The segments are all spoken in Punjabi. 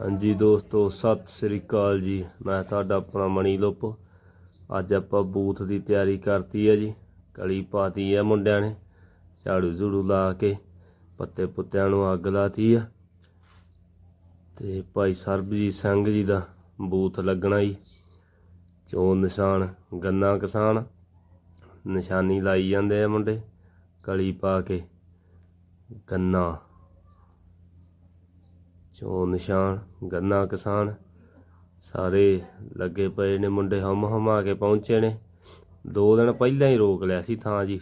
ਹਾਂਜੀ ਦੋਸਤੋ, ਸਤਿ ਸ੍ਰੀ ਅਕਾਲ ਜੀ। ਮੈਂ ਤੁਹਾਡਾ ਆਪਣਾ ਮਣੀ ਲੁੱਪ। ਅੱਜ ਆਪਾਂ ਬੂਥ ਦੀ ਤਿਆਰੀ ਕਰਤੀ ਹੈ ਜੀ। ਕਲੀ ਪਾਤੀ ਹੈ ਮੁੰਡਿਆਂ ਨੇ, ਝਾੜੂ ਝੂੜੂ ਲਾ ਕੇ ਪੱਤੇ ਪੁੱਤਿਆਂ ਨੂੰ ਅੱਗ ਲਾਤੀ ਆ। ਤੇ ਭਾਈ ਸਰਬਜੀਤ ਸਿੰਘ ਜੀ ਦਾ ਬੂਥ ਲੱਗਣਾ ਜੀ। ਚੋਣ ਨਿਸ਼ਾਨ, ਗੰਨਾ ਕਿਸਾਨ, ਨਿਸ਼ਾਨੀ ਲਾਈ ਜਾਂਦੇ ਆ ਮੁੰਡੇ, ਕਲੀ ਪਾ ਕੇ ਗੰਨਾ। ਚੋਣ ਨਿਸ਼ਾਨ, ਗੰਨਾ ਕਿਸਾਨ, ਸਾਰੇ ਲੱਗੇ ਪਏ ਨੇ ਮੁੰਡੇ ਹਮ ਹਮਾ ਕੇ ਪਹੁੰਚੇ ਨੇ। ਦੋ ਦਿਨ ਪਹਿਲਾਂ ਹੀ ਰੋਕ ਲਿਆ ਸੀ ਥਾਂ ਜੀ।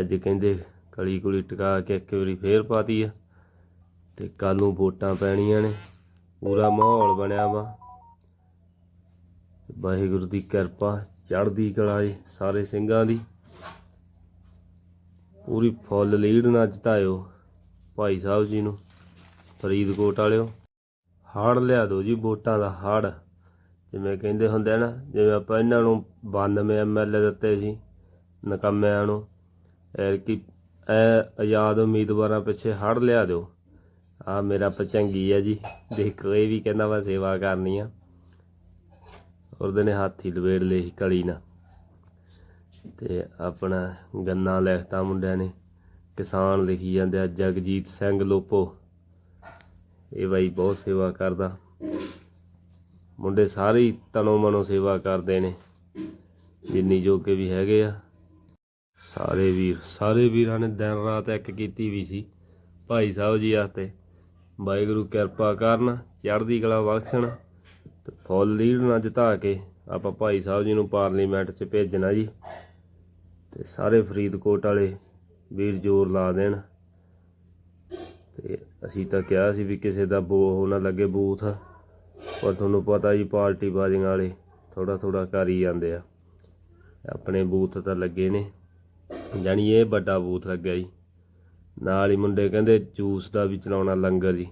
ਅੱਜ ਕਹਿੰਦੇ ਕਲੀ ਕੁਲੀ ਟਿਕਾ ਕੇ ਇੱਕ ਵਾਰੀ ਫੇਰ ਪਾਤੀ ਆ ਤੇ ਕੱਲ ਨੂੰ ਵੋਟਾਂ ਪੈਣੀਆਂ ਨੇ। ਪੂਰਾ ਮਾਹੌਲ ਬਣਿਆ ਵਾ। ਵਾਹਿਗੁਰੂ ਦੀ ਕਿਰਪਾ ਚੜ੍ਹਦੀ ਕਲਾ ਜੀ ਸਾਰੇ ਸਿੰਘਾਂ ਦੀ। ਪੂਰੀ ਫੁੱਲ ਲੀਡ ਨਾਲ ਜਿਤਾਇਓ ਭਾਈ ਸਾਹਿਬ ਜੀ ਨੂੰ। ਫਰੀਦਕੋਟ ਵਾਲਿਓ। ਹਾੜ ਲਿਆ ਦਿਓ ਜੀ, ਵੋਟਾਂ ਦਾ ਹਾੜ। ਜਿਵੇਂ ਕਹਿੰਦੇ ਹੁੰਦੇ ਆ ਨਾ, ਜਿਵੇਂ ਆਪਾਂ ਇਹਨਾਂ ਨੂੰ 92 ਐਮਐਲਏ ਦਿੱਤੇ ਸੀ, ਨਕੰਮਿਆਂ ਨੂੰ ਐਰ ਕੀ ਐ ਆਜ਼ਾਦ ਉਮੀਦਵਾਰਾਂ ਪਿੱਛੇ ਹੜ ਲਿਆ ਦਿਓ। ਆ ਮੇਰਾ ਪਚੰਗੀ ਆ ਜੀ, ਦੇਖੋ ਇਹ ਵੀ ਕਹਿੰਦਾ ਮੈਂ ਸੇਵਾ ਕਰਨੀ ਆ। ਉਹਦੇ ਨੇ ਹਾਥੀ ਲਵੇੜ ਲਈ ਕਲੀ ਨਾਲ। ਤੇ ਆਪਣਾ ਗੰਨਾ ਲਿਖਤਾ ਮੁੰਡਿਆਂ ਨੇ। ਕਿਸਾਨ ਲਿਖੀ ਜਾਂਦੇ ਆ, ਜਗਜੀਤ ਸਿੰਘ ਲੋਪੋ। ਇਹ ਬਾਈ ਬਹੁਤ ਸੇਵਾ ਕਰਦਾ। ਮੁੰਡੇ ਸਾਰੇ ਹੀ ਤਨੋ ਮਨੋ ਸੇਵਾ ਕਰਦੇ ਨੇ। ਜਿੰਨੀ ਜੋ ਜੋਗੇ ਵੀ ਹੈਗੇ ਆ। ਸਾਰੇ ਵੀਰ, ਸਾਰੇ ਵੀਰਾਂ ਨੇ ਦਿਨ ਰਾਤ ਇੱਕ ਕੀਤੀ ਵੀ ਸੀ। ਭਾਈ ਸਾਹਿਬ ਜੀ ਆਸਤੇ ਵਾਹਿਗੁਰੂ ਕਿਰਪਾ ਕਰਨ, ਚੜ੍ਹਦੀ ਕਲਾ ਬਖਸ਼ਣ ਤੇ ਫੁੱਲ ਲੀਡ ਨਾਲ ਜਿਤਾ ਕੇ ਆਪਾਂ ਭਾਈ ਸਾਹਿਬ ਜੀ ਨੂੰ ਪਾਰਲੀਮੈਂਟ 'ਚ ਭੇਜਣਾ ਜੀ। ਤੇ ਸਾਰੇ ਫਰੀਦਕੋਟ ਵਾਲੇ ਵੀਰ ਜ਼ੋਰ ਲਾ ਦੇਣ। ਤੇ ਅਸੀਂ ਤਾਂ ਕਿਹਾ ਸੀ ਵੀ ਕਿਸੇ ਦਾ ਬੋ ਉਹ ਨਾ ਲੱਗੇ ਬੂਥ। ਪਰ ਤੁਹਾਨੂੰ ਪਤਾ ਜੀ ਪਾਰਟੀ ਬਾਜ਼ੀਆਂ ਵਾਲੇ ਥੋੜਾ ਥੋੜਾ ਕਰ ਹੀ ਜਾਂਦੇ ਆ। ਆਪਣੇ ਬੂਥ ਤਾਂ ਲੱਗੇ ਨੇ। ਜਾਣੀ ਇਹ ਵੱਡਾ ਬੂਥ ਲੱਗਿਆ ਜੀ। ਨਾਲ ਹੀ ਮੁੰਡੇ ਕਹਿੰਦੇ ਜੂਸ ਦਾ ਵੀ ਚਲਾਉਣਾ ਲੰਗਰ ਜੀ।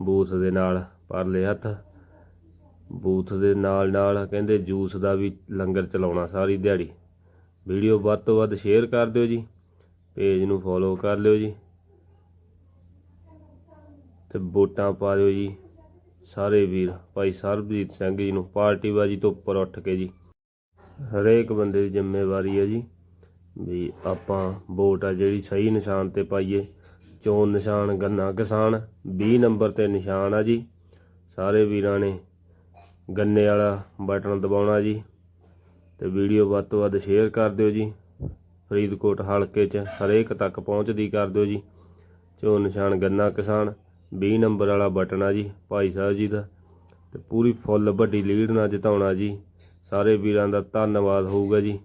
ਬੂਥ ਦੇ ਨਾਲ ਪਰਲੇ ਹੱਥ। ਬੂਥ ਦੇ ਨਾਲ ਨਾਲ ਕਹਿੰਦੇ ਜੂਸ ਦਾ ਵੀ ਲੰਗਰ ਚਲਾਉਣਾ ਸਾਰੀ ਦਿਹਾੜੀ। ਵੀਡੀਓ ਵੱਧ ਤੋਂ ਵੱਧ ਸ਼ੇਅਰ ਕਰ ਦਿਓ ਜੀ। ਪੇਜ ਨੂੰ ਫੋਲੋ ਕਰ ਲਿਓ ਜੀ। ਤੇ ਵੋਟਾਂ ਪਾ ਦਿਓ ਜੀ। ਸਾਰੇ ਵੀਰ, ਭਾਈ ਸਰਬਜੀਤ ਸਿੰਘ ਜੀ ਨੂੰ ਪਾਰਟੀ ਬਾਜੀ ਤੋਂ ਉੱਪਰ ਉੱਠ ਕੇ ਜੀ। ਹਰੇਕ ਬੰਦੇ ਦੀ ਜ਼ਿੰਮੇਵਾਰੀ ਹੈ ਜੀ ਵੀ ਆਪਾਂ ਵੋਟ ਆ ਜਿਹੜੀ ਸਹੀ ਨਿਸ਼ਾਨ ਤੇ ਪਾਈਏ। ਚੋਣ ਨਿਸ਼ਾਨ, ਗੰਨਾ ਕਿਸਾਨ 20 ਨੰਬਰ ਤੇ ਨਿਸ਼ਾਨ ਆ ਜੀ। ਸਾਰੇ ਵੀਰਾਂ ਨੇ ਗੰਨੇ ਵਾਲਾ ਬਟਨ ਦਬਾਉਣਾ ਜੀ ਤੇ ਵੀਡੀਓ ਵੱਧ ਤੋਂ ਵੱਧ ਸ਼ੇਅਰ ਕਰ ਦਿਓ ਜੀ। ਫਰੀਦਕੋਟ ਹਲਕੇ 'ਚ ਹਰੇਕ ਤੱਕ ਪਹੁੰਚਦੀ ਕਰ ਦਿਓ ਜੀ। ਚੋਣ ਨਿਸ਼ਾਨ, ਗੰਨਾ ਕਿਸਾਨ 20 ਨੰਬਰ ਵਾਲਾ ਬਟਨ ਆ ਜੀ, ਭਾਈ ਸਾਹਿਬ ਜੀ ਦਾ। ਤੇ ਪੂਰੀ ਫੁੱਲ ਵੱਡੀ ਲੀਡ ਨਾਲ ਜਿਤਾਉਣਾ ਜੀ। ਸਾਰੇ ਵੀਰਾਂ ਦਾ ਧੰਨਵਾਦ ਹੋਊਗਾ ਜੀ।